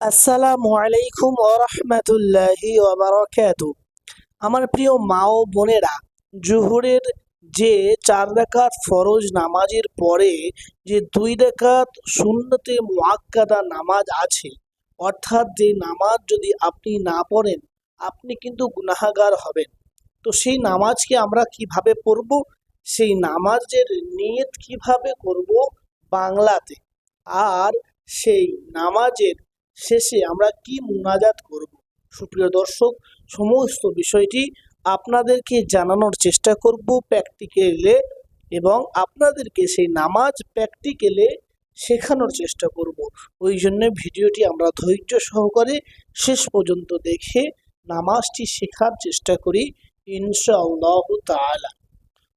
আসসালামু আলাইকুম ওরহমতুল্লাহি ওবরাকাতু আমার প্রিয় মা ও বোনেরা, জোহরের যে চার রাকাত ফরজ নামাজের পরে যে দুই রাকাত শূন্যতে মুআক্কাদা নামাজ আছে, অর্থাৎ যে নামাজ যদি আপনি না পড়েন, আপনি কিন্তু গুনাহাগার হবেন। তো সেই নামাজকে আমরা কীভাবে পড়ব? সেই নামাজের নিয়ত কীভাবে করব? বাংলাতে। আর সেই নামাজের শেষে আমরা কি মুনাজাত করব? সুপ্রিয় দর্শক, সমস্ত বিষয়টি আপনাদেরকে জানানোর চেষ্টা করব প্র্যাকটিক্যালে এবং আপনাদেরকে সেই নামাজ প্র্যাকটিক্যালে শেখানোর চেষ্টা করব। ওই জন্য ভিডিওটি আমরা ধৈর্য সহকারে শেষ পর্যন্ত দেখে নামাজটি শেখার চেষ্টা করি ইনশাআল্লাহ তাআলা।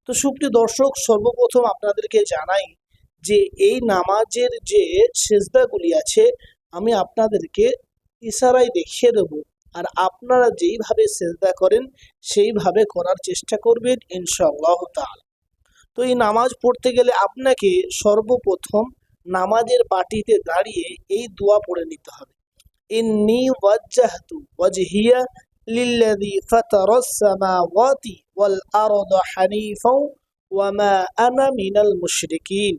তো সুপ্রিয় দর্শক, সর্বপ্রথম আপনাদেরকে জানাই যে এই নামাজের যে সেজদাগুলি আছে আমি আপনাদেরকে ইশারায় দেখিয়ে দেব। আর আপনারা যেইভাবে সেজদা করেন, সেইভাবে করার চেষ্টা করবেন ইনশাআল্লাহ তাআলা। তো এই নামাজ পড়তে গেলে আপনাকে সর্বপ্রথম নামাজের পাটিতে দাঁড়িয়ে এই দোয়া পড়ে নিতে হবে। ইন্নি ওয়াজ্জাহতু ওয়াজহিয়া লিল্লাযী ফাতারাস সামাওয়াতি ওয়াল আরদা হানিফাও ওয়া মা আনা মিনাল মুশরিকিন।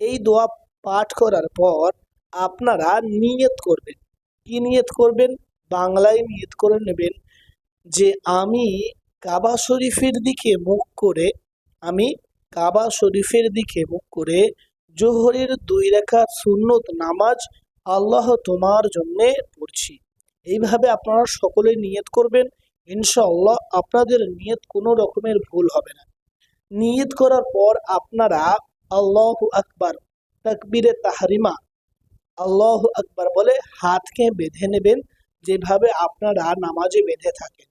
এই দোয়া পাঠ করার পর আপনারা নিয়ত করবেন। কি নিয়ত করবেন? বাংলায় নিয়ত করে নেবেন যে আমি কাবা শরীফের দিকে মুখ করে, আমি কাবা শরীফের দিকে মুখ করে জোহরের দুই রেখা সুন্নত নামাজ আল্লাহ তোমার জন্যে পড়ছি। এইভাবে আপনারা সকলে নিয়ত করবেন। ইনশাআল্লাহ আপনাদের নিয়ত কোনো রকমের ভুল হবে না। নিয়ত করার পর আপনারা আল্লাহ আকবার, তাকবীরে তাহরিমা আল্লাহ আকবার বলে হাতকে বেঁধে নেবেন যেভাবে আপনারা নামাজে বেঁধে থাকেন।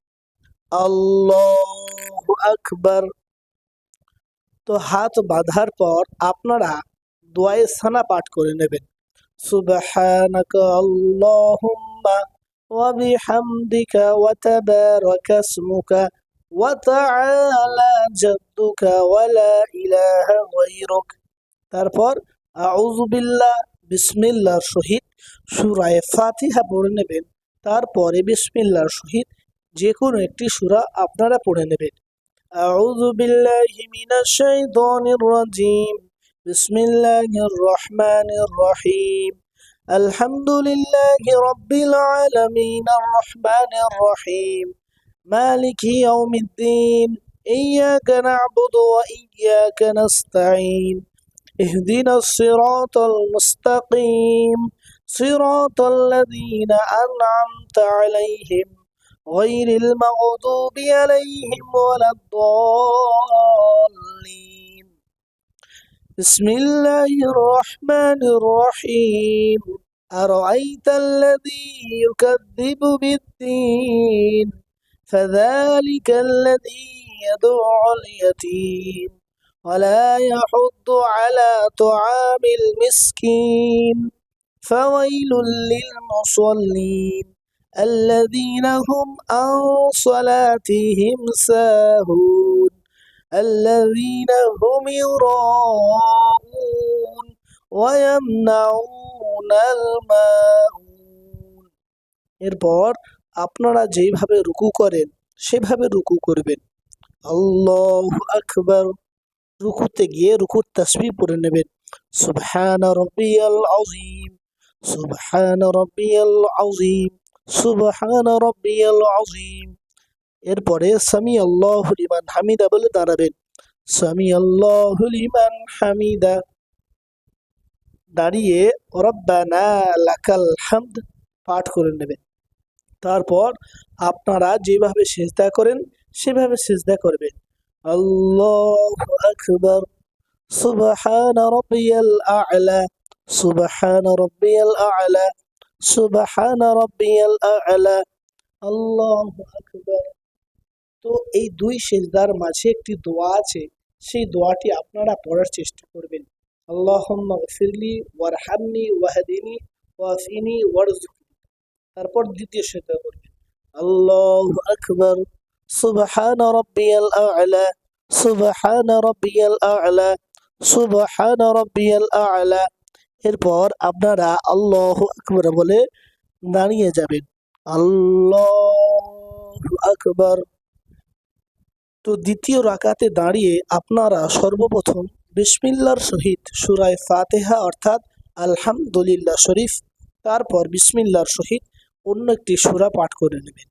আল্লাহ আকবার। তো হাত বাঁধার পর আপনারা দোয়ায়ে সানা পাঠ করে নেবেন। সুবহানাকা আল্লাহুম্মা ওয়া বিহামদিকা ওয়া তাবারাকা ইসমুকা ওয়া তাআলা জাদ্দুকা ওয়া লা ইলাহা গায়রুক। তারপর আউযু বিল্লাহ বিসমিল্লাহর সহিত সূরায়ে ফাতিহা পড়ে নেবেন তারপরে বিসমিল্লাহর সহিত যে কোনো একটি সূরা আপনারা পড়ে নেবেন أعوذ بالله من الشيطان الرجيم بسم الله الرحمن الرحيم الحمد لله رب العالمين الرحمن الرحيم مالك يوم الدين إياك نعبد وإياك نستعين اهدنا الصراط المستقيم صراط الذين أنعمت عليهم غير المغضوب عليهم ولا الضالين. بسم الله الرحمن الرحيم. أرأيت الذي يكذب بالدين؟ فذلك الذي يدعو اليتيم. ولا يحض على طعام المسكين فويل للمصلين الذين هم عن صلاتهم ساهون الذين هم يراءون ويمنعون الماعون এরপর আপনারা যেইভাবে রুকু করেন সেভাবে রুকু করবেন আল্লাহ আকবার রুকুতে গিয়ে রুকুর তাসবি পড়ে নেবেন। সুবহান রব্বিয়াল আযীম, সুবহান রব্বিয়াল আযীম, সুবহান রব্বিয়াল আযীম। এরপরে সামি আল্লাহু লিমান হামিদা বলে দাঁড়াবেন। সামি আল্লাহু লিমান হামিদা। দাঁড়িয়ে রব্বানা লাকাল হামদ পাঠ করে নেবেন। তারপর আপনারা যেভাবে সেজদা করেন, সেভাবে সেজদা করবেন। আল্লাহু আকবার। সুবহান রব্বিয়াল আ'লা, সুবহান রব্বিয়াল আ'লা, সুবহান রব্বিয়াল আ'লা। আল্লাহু আকবার। তো এই দুই সেজদার মাঝে একটি দোয়া আছে, সেই দোয়াটি আপনারা পড়ার চেষ্টা করবেন। আল্লাহুম্মা গফিরলি, ওয়ারহামনি, ওয়াহদিনি, ওয়াফিনি ওয়ারজুকনি তারপর দ্বিতীয় সেজদা করবেন আল্লাহু আকবার। সুবহান রব্বিয়াল আ'লা, সুবহান রব্বিয়াল আ'লা, সুবহান রব্বিয়াল আ'লা। এরপর আপনারা আল্লাহু আকবার বলে দাঁড়িয়ে যাবেন। আল্লাহ আকবার। তো দ্বিতীয় রাকাতে দাঁড়িয়ে আপনারা সর্বপ্রথম বিসমিল্লার সহিত সুরায় ফাতেহা অর্থাৎ আলহামদুলিল্লাহ শরীফ, তারপর বিসমিল্লার সহিত অন্য একটি সুরা পাঠ করে নেবেন।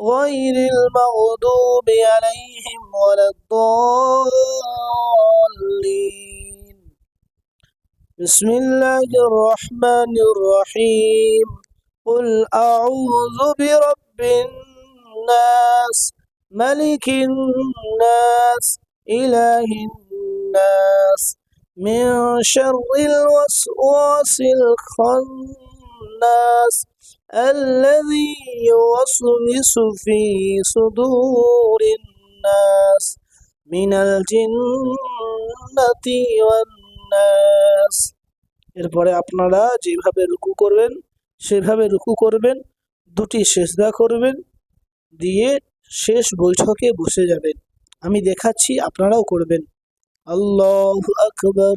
غير المغضوب عليهم ولا الضالين. بسم الله الرحمن الرحيم. قل أعوذ برب الناس ملك الناس إله الناس. من شر الوسواس الخناس. الذي يوسوس في صدور الناس من الجنة والناس এরপরে আপনারা যেভাবে রুকু করবেন সেভাবে রুকু করবেন দুটি সেজদা করবেন দিয়ে শেষ বৈঠকে বসে যাবেন আমি দেখাচ্ছি আপনারাও করবেন আল্লাহ আকবর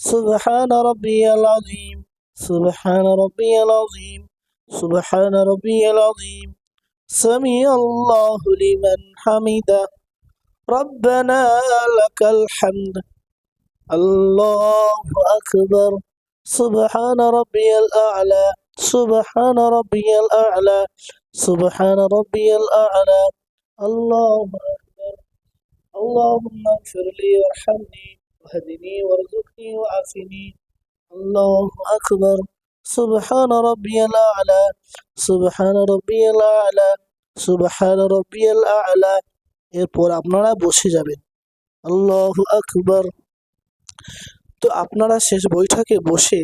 সুবহান রব্বিয়াল আযীম সুবহান রব্বিয়াল আযীম سبحان ربي العظيم. سمي الله لمن حمده. ربنا لك الحمد. الله أكبر. سبحان ربي الأعلى. سبحان ربي الأعلى. سبحان ربي الأعلى. الله أكبر. اللهم اغفر لي وارحمني. وهدني وارزقني وعافني. الله أكبر. سبحان ربي الأعلى سبحان ربي الأعلى سبحان ربي الأعلى এরপর আপনারা বসে যাবেন আল্লাহ আকবর তো আপনারা শেষ বৈঠকে বসে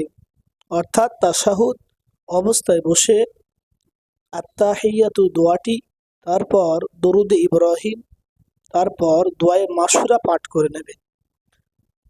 অর্থাৎ তাসাহুদ অবস্থায় বসে আত্মাহিয়াতু দোয়াটি তারপর দরুদ ইব্রাহিম তারপর দোয়ায় মাসুরা পাঠ করে নেবে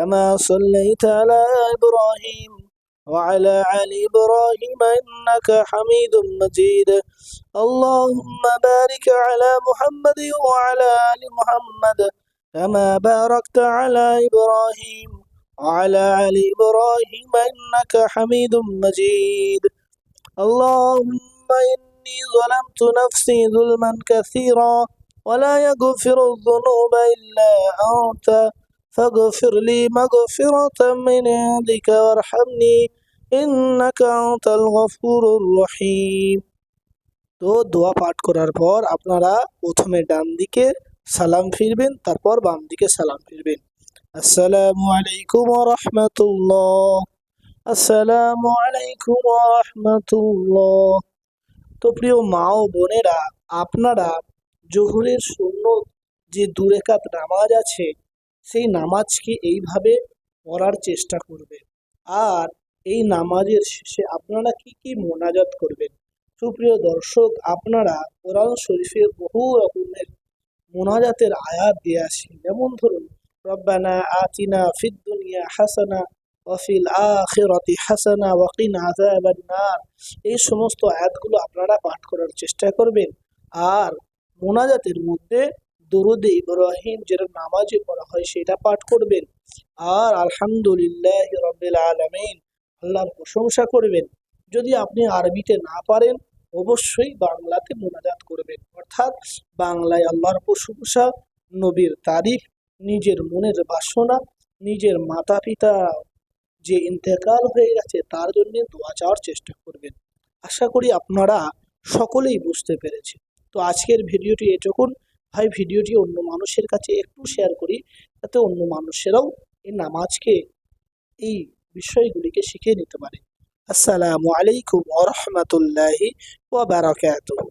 كما صليت على إبراهيم وعلى آل إبراهيم إنك حميد مجيد. اللهم بارك على محمد وعلى آل محمد كما باركت على إبراهيم وعلى آل إبراهيم إنك حميد مجيد. اللهم إني ظلمت نفسي ظلما كثيرا ولا يغفر الذنوب إلا أنت. فاغفر لي مغفرة من عندك وارحمني إنك أنت الغفور الرحيم তো দোয়া পাঠ করার পর আপনারা প্রথমে ডান দিকে সালাম ফিরবেন তারপর বাম দিকে সালাম ফিরবেন আসসালামু আলাইকুম রহমতুল্লাহ আসসালামু আলাইকুম রহমতুল্লাহ তো প্রিয় মা ও বোনেরা আপনারা জোহরের শূন্য যে দুরেকাত নামাজ আছে সেই নামাজকে এইভাবে পড়ার চেষ্টা করবেন আর এই নামাজের শেষে আপনারা কি কি মোনাজাত করবেন? সুপ্রিয় দর্শক, আপনারা কোরআন শরীফের বহু রকমের মোনাজাতের আয়াত দিয়ে আছে যেমন ধরুন, রব্বানা আতিনা ফিদ দুনিয়া হাসানা ওয়াফিল আখিরাতি হাসানা ওয়াকিন আযাবান নার। এই সমস্ত আয়াতগুলো আপনারা পাঠ করার চেষ্টা করবেন। আর মোনাজাতের মধ্যে দরুদে ইব্রাহিম যেটা নামাজে পড়া হয় সেটা পাঠ করবেন। আর আলহামদুলিল্লাহ রবিল আলমিন, আল্লাহর প্রশংসা করবেন। যদি আপনি আরবিতে না পারেন, অবশ্যই বাংলাতে মোনাজাত করবেন। অর্থাৎ বাংলায় আল্লাহর প্রশংসা, নবীর তারিফ নিজের মনের বাসনা, নিজের মাতা পিতা যে ইন্তেকাল হয়ে গেছে তার জন্য দোয়া চাওয়ার চেষ্টা করবেন। আশা করি আপনারা সকলেই বুঝতে পেরেছে তো আজকের ভিডিওটি এটুকুন। ভাই ভিডিওটি অন্য মানুষের কাছে একটু শেয়ার করি, যাতে অন্য মানুষেরাও এই নামাজকে, এই বিষয়গুলিকে শিখে নিতে পারে। আসসালামু আলাইকুম ও বারাকাতুহু।